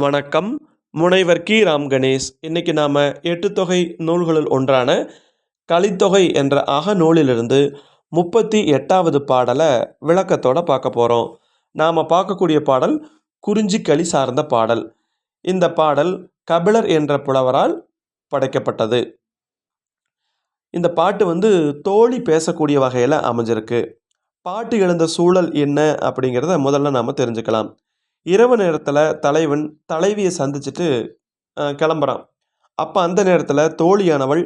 வணக்கம். முனைவர் கி. ராம் கணேஷ். இன்னைக்கு நாம் எட்டுத்தொகை நூல்களுள் ஒன்றான கலித்தொகை என்ற அக நூலிலிருந்து முப்பத்தி எட்டாவது பாடலை விளக்கத்தோட பார்க்க போகிறோம் நாம் பார்க்கக்கூடிய பாடல் குறிஞ்சிக்களி சார்ந்த பாடல். இந்த பாடல் கபிலர் என்ற புலவரால் படைக்கப்பட்டது. இந்த பாட்டு வந்து தோழி பேசக்கூடிய வகையில் அமைஞ்சிருக்கு. பாட்டு எழுந்த சூழல் என்ன அப்படிங்கிறத முதல்ல நாம் தெரிஞ்சுக்கலாம். இரவு நேரத்தில் தலைவன் தலைவியை சந்திச்சுட்டு கிளம்புறான். அப்போ அந்த நேரத்தில் தோழியானவள்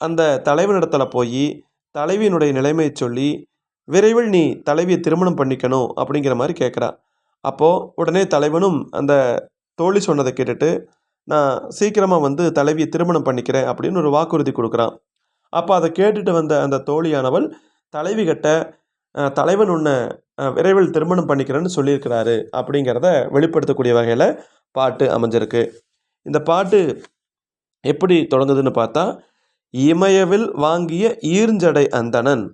அந்த தலைவனிடத்தில் போய் தலைவியினுடைய நிலைமையை சொல்லி விரைவில் நீ தலைவியை திருமணம் பண்ணிக்கணும் அப்படிங்கிற மாதிரி கேட்குறா அப்போது உடனே தலைவனும் அந்த தோழி சொன்னதை கேட்டுட்டு நான் சீக்கிரமாக வந்து தலைவியை திருமணம் பண்ணிக்கிறேன் அப்படின்னு ஒரு வாக்குறுதி கொடுக்குறான். அப்போ அதை கேட்டுட்டு வந்த அந்த தோழியானவள் தலைவி கிட்ட தலைவன் உன்னை விரைவில் திருமணம் பண்ணிக்கிறேன்னு சொல்லியிருக்கிறாரு அப்படிங்கிறத வெளிப்படுத்தக்கூடிய வகையில் பாட்டு அமைஞ்சிருக்கு. இந்த பாட்டு எப்படி தொடங்குதுன்னு பார்த்தா இமயவில் வாங்கிய ஈர்ஞ்சடை அந்தணன்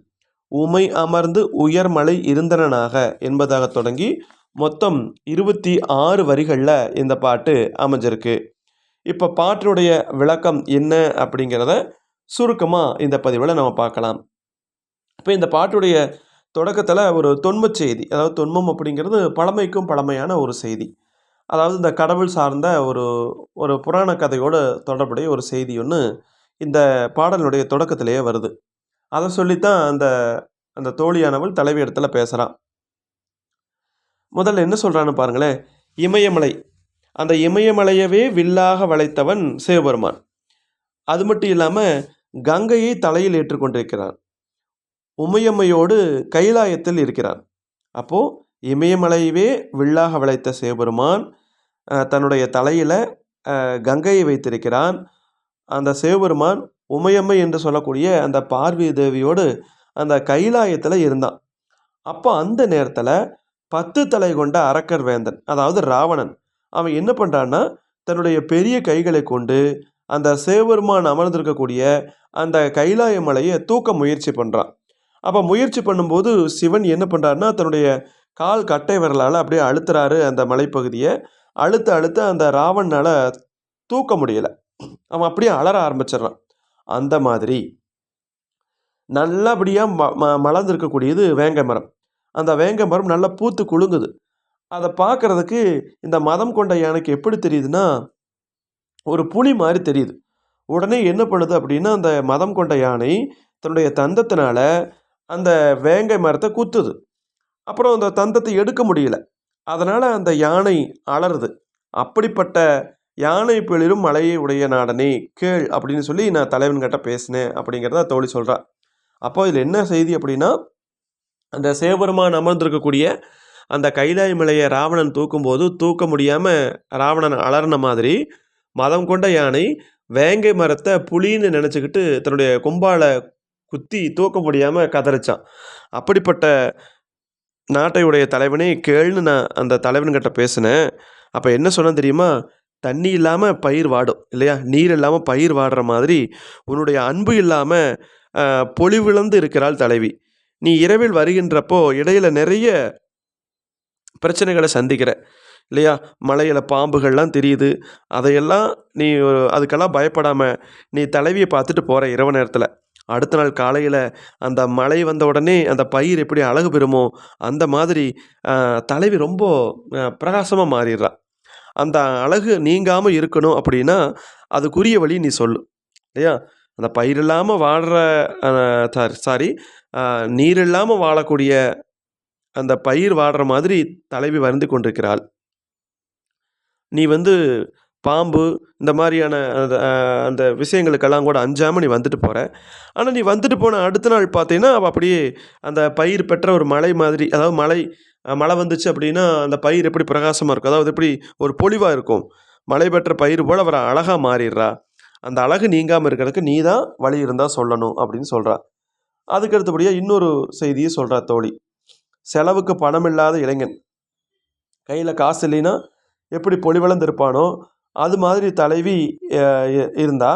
உமை அமர்ந்து உயர்மலை இருந்தனனாக என்பதாக தொடங்கி மொத்தம் இருபத்தி ஆறு வரிகளில் இந்த பாட்டு அமைஞ்சிருக்கு. இப்போ பாட்டினுடைய விளக்கம் என்ன அப்படிங்கிறத சுருக்கமாக இந்த பதிவில் நம்ம பார்க்கலாம். இப்போ இந்த பாட்டுடைய தொடக்கத்தில் ஒரு தொன்மச் செய்தி அதாவது தொன்மம் அப்படிங்கிறது பழமைக்கும் பழமையான ஒரு செய்தி. அதாவது இந்த கடவுள் சார்ந்த ஒரு ஒரு புராண கதையோடு தொடர்புடைய ஒரு செய்தி ஒன்று இந்த பாடலுடைய தொடக்கத்திலேயே வருது. அதை சொல்லித்தான் அந்த அந்த தோழியானவள் தலைவி இடத்துல பேசுகிறான் முதல்ல என்ன சொல்கிறான்னு பாருங்களேன். இமயமலை. அந்த இமயமலையவே வில்லாக வளைத்தவன் சிவபெருமான். அது மட்டும் இல்லாமல் கங்கையை தலையில் ஏற்றுக்கொண்டிருக்கிறான். உமையம்மையோடு கைலாயத்தில் இருக்கிறான். அப்போது இமயமலையவே வில்லாக வளைத்த சிவபெருமான் தன்னுடைய தலையில் கங்கையை வைத்திருக்கிறான். அந்த சிவபெருமான் உமையம்மை என்று சொல்லக்கூடிய அந்த பார்வதி தேவியோடு அந்த கைலாயத்தில் இருந்தான். அப்போ அந்த நேரத்தில் பத்து தலை கொண்ட அரக்கர் வேந்தன் அதாவது ராவணன் அவன் என்ன பண்ணுறான்னா தன்னுடைய பெரிய கைகளை கொண்டு அந்த சிவபெருமான் அமர்ந்திருக்கக்கூடிய அந்த கைலாய மலையை தூக்க முயற்சி பண்ணுறான் அப்போ முயற்சி பண்ணும்போது சிவன் என்ன பண்ணுறாருன்னா தன்னுடைய கால் கட்டை விரலால் அப்படியே அழுத்துறாரு அந்த மலைப்பகுதியை. அழுத்த அழுத்த அந்த ராவனால் தூக்க முடியலை. அவன் அப்படியே அலற ஆரம்பிச்சிடுறான். அந்த மாதிரி நல்லபடியாக ம ம மலர்ந்திருக்கக்கூடியது வேங்கை மரம். அந்த வேங்கை மரம் நல்லா பூத்து குலுங்குது. அதை பார்க்குறதுக்கு இந்த மதம் கொண்ட யானைக்கு எப்படி தெரியுதுன்னா ஒரு புலி மாதிரி தெரியுது. உடனே என்ன பண்ணுது அப்படின்னா அந்த மதம் கொண்ட யானை தன்னுடைய தந்தத்தினால அந்த வேங்கை மரத்தை குத்துது. அப்புறம் அந்த தந்தத்தை எடுக்க முடியல. அதனால் அந்த யானை அலறுது. அப்படிப்பட்ட யானை பிளிரும் மலையை உடைய நாடனே கேள் அப்படின்னு சொல்லி நான் தலைவன்கிட்ட பேசினேன் அப்படிங்கிறத தோழி சொல்கிறா அப்போ இதில் என்ன செய்தி அப்படின்னா அந்த சேவருமான் அமர்ந்திருக்கக்கூடிய அந்த கைலாய மலையை ராவணன் தூக்கும்போது தூக்க முடியாமல் ராவணன் அலறின மாதிரி மதம் கொண்ட யானை வேங்கை மரத்தை புலின்னு நினச்சிக்கிட்டு தன்னுடைய கொம்பால குத்தி தூக்க முடியாமல் கதறிச்சான். அப்படிப்பட்ட நாட்டையுடைய தலைவனே கேள்னு நான் அந்த தலைவன்கிட்ட பேசினேன். அப்போ என்ன சொன்னேன் தெரியுமா? தண்ணி இல்லாமல் பயிர் வாடும் இல்லையா? நீர் இல்லாமல் பயிர் வாடுற மாதிரி உன்னுடைய அன்பு இல்லாமல் பொலிவிழந்து இருக்கிறாள் தலைவி. நீ இரவில் வருகின்றப்போ இடையில நிறைய பிரச்சனைகளை சந்திக்கிற இல்லையா? மலையில் பாம்புகள்லாம் தெரியுது. அதையெல்லாம் நீ ஒரு- அதுக்கெல்லாம் பயப்படாமல் நீ தலைவியை பார்த்துட்டு போகிற இரவு நேரத்தில். அடுத்த நாள் காலையில் அந்த மழை வந்த உடனே அந்த பயிர் எப்படி அழகு பெறுமோ அந்த மாதிரி தலைவி ரொம்ப பிரகாசமாக மாறிடுறா. அந்த அழகு நீங்காமல் இருக்கணும் அப்படின்னா அதுக்குரிய வழி நீ சொல்லு. இல்லையா? அந்த பயிர் இல்லாமல் வாடுற சாரி நீர் இல்லாமல் வாழக்கூடிய அந்த பயிர் வாடுற மாதிரி தலைவி வருந்து கொண்டிருக்கிறாள். நீ வந்து பாம்பு இந்த மாதிரியான அந்த, அந்த விஷயங்களுக்கெல்லாம் கூட அஞ்சாமல் நீ வந்துட்டு போகிற ஆனால் நீ வந்துட்டு போன அடுத்த நாள் பார்த்தீங்கன்னா அவள் அப்படியே அந்த பயிர் பெற்ற ஒரு மலை மாதிரி அதாவது மலை மழை வந்துச்சு அப்படின்னா அந்த பயிர் எப்படி பிரகாசமாக இருக்கும்? அதாவது எப்படி ஒரு பொலிவாக இருக்கும்? மழை பெற்ற பயிர் போல் அவரை அழகாக மாறிடுறா. அந்த அழகு நீங்காமல் இருக்கிறதுக்கு நீ தான் வழி இருந்தால் சொல்லணும் அப்படின்னு சொல்கிறா அதுக்கு அடுத்தபடியாக இன்னொரு செய்தியை சொல்கிறா தோழி. செலவுக்கு பணம் இல்லாத இளைஞன். கையில் காசு இல்லைன்னா எப்படி பொலிவளர்ந்து இருப்பானோ அது மாதிரி தலைவி இருந்தால் இருந்தா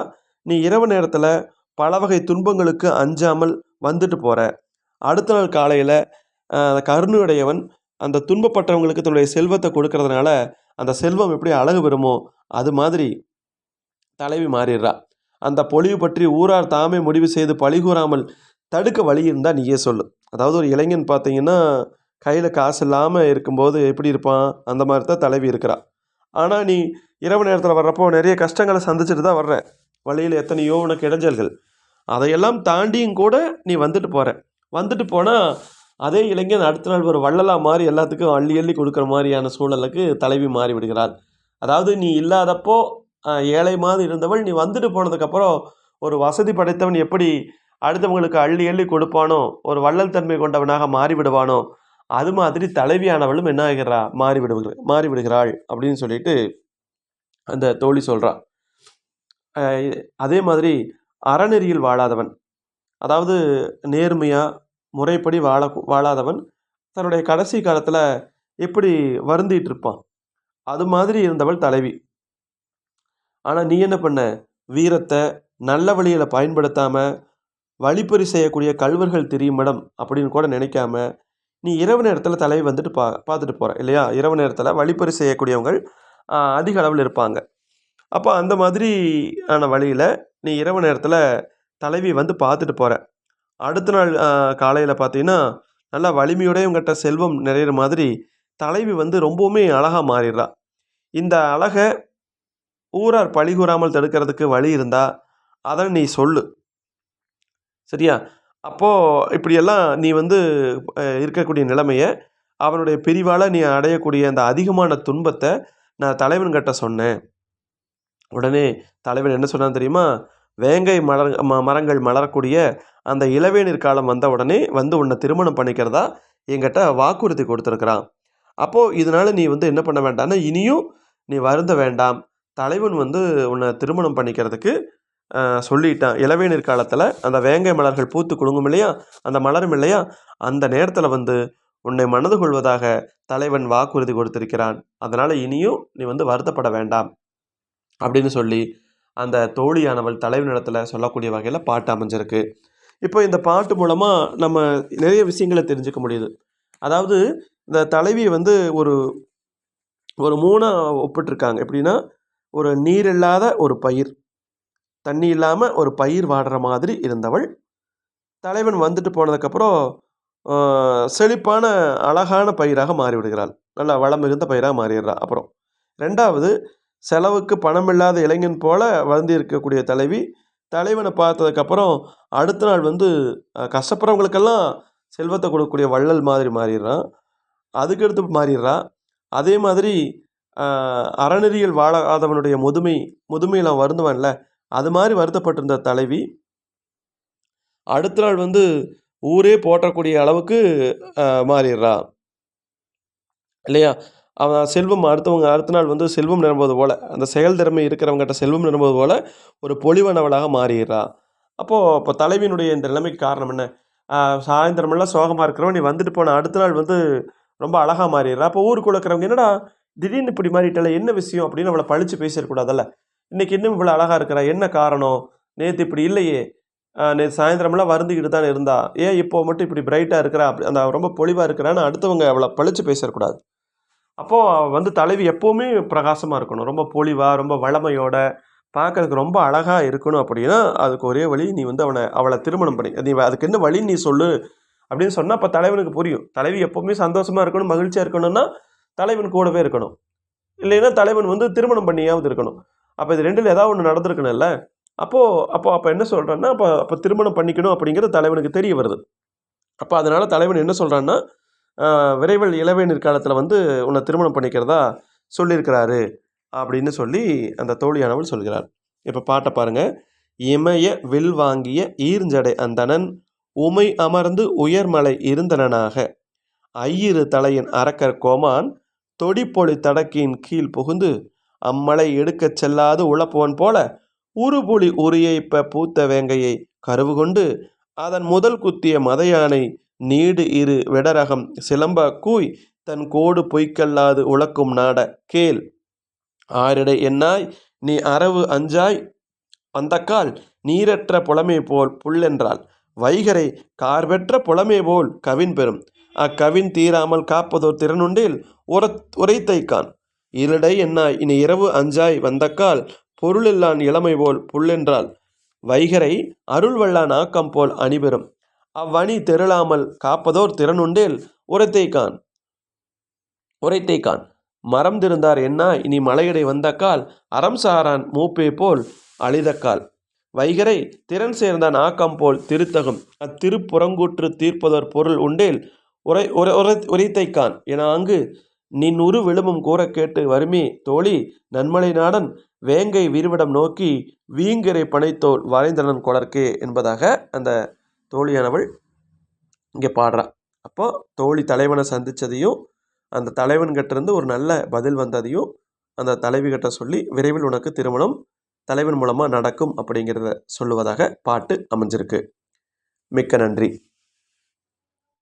நீ இரவு நேரத்தில் பல வகை துன்பங்களுக்கு அஞ்சாமல் வந்துட்டு போகிற அடுத்த நாள் காலையில் கருணையுடையவன் அந்த துன்பப்பட்டவங்களுக்கு தன்னுடைய செல்வத்தை கொடுக்கறதுனால அந்த செல்வம் எப்படி அழகு பெறுமோ அது மாதிரி தலைவி மாறிடுறா. அந்த பொழிவு பற்றி ஊரார் தாமே முடிவு செய்து பழி கூறாமல் தடுக்க வழி இருந்தால் நீயே சொல்லு. அதாவது ஒரு இளைஞன் பார்த்தீங்கன்னா கையில் காசு இல்லாமல் இருக்கும்போது எப்படி இருப்பான்? அந்த மாதிரி தான் தலைவி இருக்கிறா. ஆனால் நீ இரவு நேரத்தில் வர்றப்போ நிறைய கஷ்டங்களை சந்திச்சுட்டு தான் வர்ற. வழியில் எத்தனையோ உனக்கு இடைஞ்சல்கள். அதையெல்லாம் தாண்டியும் கூட நீ வந்துட்டு போகிற வந்துட்டு போனால் அதே இளைஞன் அடுத்த நாள் ஒரு வள்ளலா மாதிரி எல்லாத்துக்கும் அள்ளி அள்ளி கொடுக்குற மாதிரியான சூழலுக்கு தலைவி மாறி விடுகிறாள். அதாவது நீ இல்லாதப்போ ஏழை மாதிரி இருந்தவள் நீ வந்துட்டு போனதுக்கப்புறம் ஒரு வசதி படைத்தவன் எப்படி அடுத்தவங்களுக்கு அள்ளி அள்ளி கொடுப்பானோ ஒரு வள்ளல் தன்மை கொண்டவனாக மாறிவிடுவானோ அது மாதிரி தலைவியானவளும் என்ன ஆகிறா? மாறிவிடுகிற மாறிவிடுகிறாள் அப்படின்னு சொல்லிட்டு அந்த தோழி சொல்கிறா அதே மாதிரி அறநெறியில் வாழாதவன் அதாவது நேர்மையாக முறைப்படி வாழ வாழாதவன் தன்னுடைய கடைசி காலத்தில் எப்படி வருந்திட்டு இருப்பான்? அது மாதிரி இருந்தவள் தலைவி. ஆனால் நீ என்ன பண்ண? வீரத்தை நல்ல வழியில் பயன்படுத்தாமல் வழிப்பறி செய்யக்கூடிய கல்வர்கள் தெரியும் இடம் அப்படின்னு கூட நினைக்காம நீ இரவு நேரத்தில் தலைவி வந்துட்டு பா பார்த்துட்டு போகிற இல்லையா? இரவு நேரத்தில் வழிப்பறி செய்யக்கூடியவங்கள் அதிக அளவில் இருப்பாங்க. அப்போ அந்த மாதிரி ஆன வழியில் நீ இரவு நேரத்தில் தலைவி வந்து பார்த்துட்டு போகிற அடுத்த நாள் காலையில் பார்த்தீங்கன்னா நல்லா வலிமையோட இவங்ககிட்ட செல்வம் நிறையிற மாதிரி தலைவி வந்து ரொம்பவுமே அழகாக மாறிடுறா. இந்த அழகை ஊரார் பழி கூறாமல் தடுக்கிறதுக்கு வழி இருந்தால் அதை நீ சொல்லு. சரியா? அப்போது இப்படியெல்லாம் நீ வந்து இருக்கக்கூடிய நிலைமையை அவனுடைய பிரிவால் நீ அடையக்கூடிய அந்த அதிகமான துன்பத்தை நான் தலைவன்கிட்ட சொன்னேன். உடனே தலைவன் என்ன சொன்னான் தெரியுமா? வேங்கை மலர் ம- மரங்கள் மலரக்கூடிய அந்த இளவேநீர் காலம் வந்த உடனே வந்து உன்னை திருமணம் பண்ணிக்கிறதா என்கிட்ட வாக்குறுதி கொடுத்துருக்குறான். அப்போது இதனால் நீ வந்து என்ன பண்ண வேண்டாம்னா இனியும் நீ வருந்த வேண்டாம். தலைவன் வந்து உன்னை திருமணம் பண்ணிக்கிறதுக்கு சொல்லிட்டான். இளவேநீர் காலத்தில் அந்த வேங்கை மலர்கள் பூத்து குலுங்கும் இல்லையா? அந்த மலரும் இல்லையா? அந்த நேரத்தில் வந்து உன்னை மனது கொள்வதாக தலைவன் வாக்குறுதி கொடுத்திருக்கிறான். அதனால் இனியும் நீ வந்து வருத்தப்பட வேண்டாம் அப்படின்னு சொல்லி அந்த தோழியானவள் தலைவனிடத்தில் சொல்லக்கூடிய வகையில் பாட்டு அமைஞ்சிருக்கு. இப்போ இந்த பாட்டு மூலமாக நம்ம நிறைய விஷயங்களை தெரிஞ்சுக்க முடியுது. அதாவது இந்த தலைவியை வந்து ஒரு ஒரு மூணாக ஒப்பிட்டிருக்காங்க. எப்படின்னா ஒரு நீர் இல்லாத ஒரு பயிர். தண்ணி இல்லாமல் ஒரு பயிர் வாடுற மாதிரி இருந்தவள். தலைவன் வந்துட்டு போனதுக்கப்புறம் செழிப்பான அழகான பயிராக மாறிவிடுகிறாள். நல்லா வளம் மிகுந்த பயிராக மாறிடுறா. அப்புறம் ரெண்டாவது செலவுக்கு பணம் இல்லாத இளைஞன் போல வளர்ந்து இருக்கக்கூடிய தலைவி தலைவனை பார்த்ததுக்கப்புறம் அடுத்த நாள் வந்து கஷ்டப்படுறவங்களுக்கெல்லாம் செல்வத்தை கொடுக்கக்கூடிய வள்ளல் மாதிரி மாறிடுறான் அதுக்கடுத்து மாறிடுறா. அதே மாதிரி அறநெறியில் வாழாதவனுடைய முதுமை முதுமையில் வருந்துவான்ல அது மாதிரி வருத்தப்பட்டிருந்த தலைவி அடுத்த நாள் வந்து ஊரே போற்றக்கூடிய அளவுக்கு மாறிடுறா. இல்லையா? அவன் செல்வம் அடுத்தவங்க அடுத்த நாள் வந்து செல்வம் நிரம்புவது போல் அந்த செயல் திறமை இருக்கிறவங்ககிட்ட செல்வம் நிரம்புவது போல் ஒரு பொலிவனவளாக மாறிடுறா. அப்போது இப்போ தலைவியினுடைய இந்த நிலைமைக்கு காரணம் என்ன? சாயந்தரமெல்லாம் சோகமாக இருக்கிறவன் நீ வந்துட்டு போன அடுத்த நாள் வந்து ரொம்ப அழகாக மாறிடுறா. அப்போ ஊருக்குள்ள இருக்கிறவங்க என்னடா திடீர்னு இப்படி மாறிட்டால என்ன விஷயம்? அப்படின்னு அவளை பழிச்சு பேசிடக்கூடாதல்ல. இன்றைக்கி இன்னும் இவ்வளோ அழகாக இருக்கிறா? என்ன காரணம்? நேற்று இப்படி இல்லையே. நேற்று சாயந்தரமெல்லாம் வருந்துக்கிட்டு தான் இருந்தா. ஏன் இப்போது மட்டும் இப்படி பிரைட்டாக இருக்கிறா? அப்படி அந்த ரொம்ப பொலிவாக இருக்கிறான்னு அடுத்தவங்க அவளை பழிச்சு பேசக்கூடாது. அப்போது வந்து தலைவி எப்போவுமே பிரகாசமாக இருக்கணும். ரொம்ப பொலிவாக ரொம்ப வளமையோட பார்க்கறதுக்கு ரொம்ப அழகாக இருக்கணும் அப்படின்னா அதுக்கு ஒரே வழி நீ வந்து அவனை அவளை திருமணம் பண்ணி நீ அதுக்கு என்ன வழி நீ சொல்லு? அப்படின்னு சொன்னால் அப்போ தலைவனுக்கு புரியும். தலைவி எப்போவுமே சந்தோஷமாக இருக்கணும் மகிழ்ச்சியாக இருக்கணும்னா தலைவன் கூடவே இருக்கணும். இல்லைன்னா தலைவன் வந்து திருமணம் பண்ணியாவது இருக்கணும். அப்போ இது ரெண்டில் ஏதாவது ஒன்று நடந்திருக்கணும்ல? அப்போது அப்போ அப்போ என்ன சொல்கிறான்னா அப்போ அப்போ திருமணம் பண்ணிக்கணும் அப்படிங்கிறது தலைவனுக்கு தெரிய வருது. அப்போ அதனால் தலைவன் என்ன சொல்கிறான்னா விரைவில் இளவேநீர் காலத்தில் வந்து உன்னை திருமணம் பண்ணிக்கிறதா சொல்லியிருக்கிறாரு. அப்படின்னு சொல்லி அந்த தோழியானவள் சொல்கிறார் இப்போ பாட்டை பாருங்கள் இமய வில் வாங்கிய ஈர்ஞ்சடை அந்தணன் உமை அமர்ந்து உயர்மலை இருந்தனனாக. ஐயிரு தலையின் அரக்கர் கோமான் தொடிப்பொழி தடக்கின் கீழ் புகுந்து அம்மலை எடுக்கச் செல்லாது உழப்பவன் போல உருபுலி உரியைப்ப பூத்த வேங்கையை கருவு கொண்டு அதன் முதல் குத்திய மதையானை நீடு இரு விடரகம் சிலம்ப கூய் தன் கோடு பொய்க்கல்லாது உழக்கும் நாட கேள். ஆரிடை என்னாய்? நீ அரவு அஞ்சாய்? வந்தக்கால் நீரற்ற புலமை போல் புல்லென்றால் வைகரை கார்பெற்ற புலமை போல் கவின் பெறும். அக்கவின் தீராமல் காப்பதோர் திறனுண்டில் உர உரைத்தைக்கான் இருடை என்னாய்? இனி இரவு அஞ்சாய் வந்தக்கால் பொருளில்லான் இளமை போல் புல்லென்றால் வைகரை அருள்வல்லான் ஆக்கம் போல் அணிபெறும். அவ்வணி தெருளாமல் காப்பதோர் திறனுண்டேல் உரைத்தை கான். மரம் திருந்தார் என்ன? இனி மலையடை வந்தக்கால் அறம் சாரான் மூப்பே போல் அழிதக்கால். வைகரை திறன் சேர்ந்தான் ஆக்கம் போல் திருத்தகும். அத்திருப்புறங்கூற்று தீர்ப்பதோர் பொருள் உண்டேல் உரை உரை உரை உரைத்தைக்கான் என அங்கு நின் உரு விழுமம் கூறக் கேட்டு வறுமி தோழி. நன்மலை நாடன் வேங்கை விரிவிடம் நோக்கி வீங்கரை பனைத்தோல் வரைந்தனன் கொடர்க்கே என்பதாக அந்த தோழியானவள் இங்கே பாடுறா. அப்போ தோழி தலைவனை சந்தித்ததையும் அந்த தலைவன்கிட்ட இருந்து ஒரு நல்ல பதில் வந்ததையும் அந்த தலைவிகிட்ட சொல்லி விரைவில் உனக்கு திருமணம் தலைவன் மூலமாக நடக்கும் அப்படிங்கிறத சொல்லுவதாக பாட்டு அமைஞ்சிருக்கு. மிக்க நன்றி.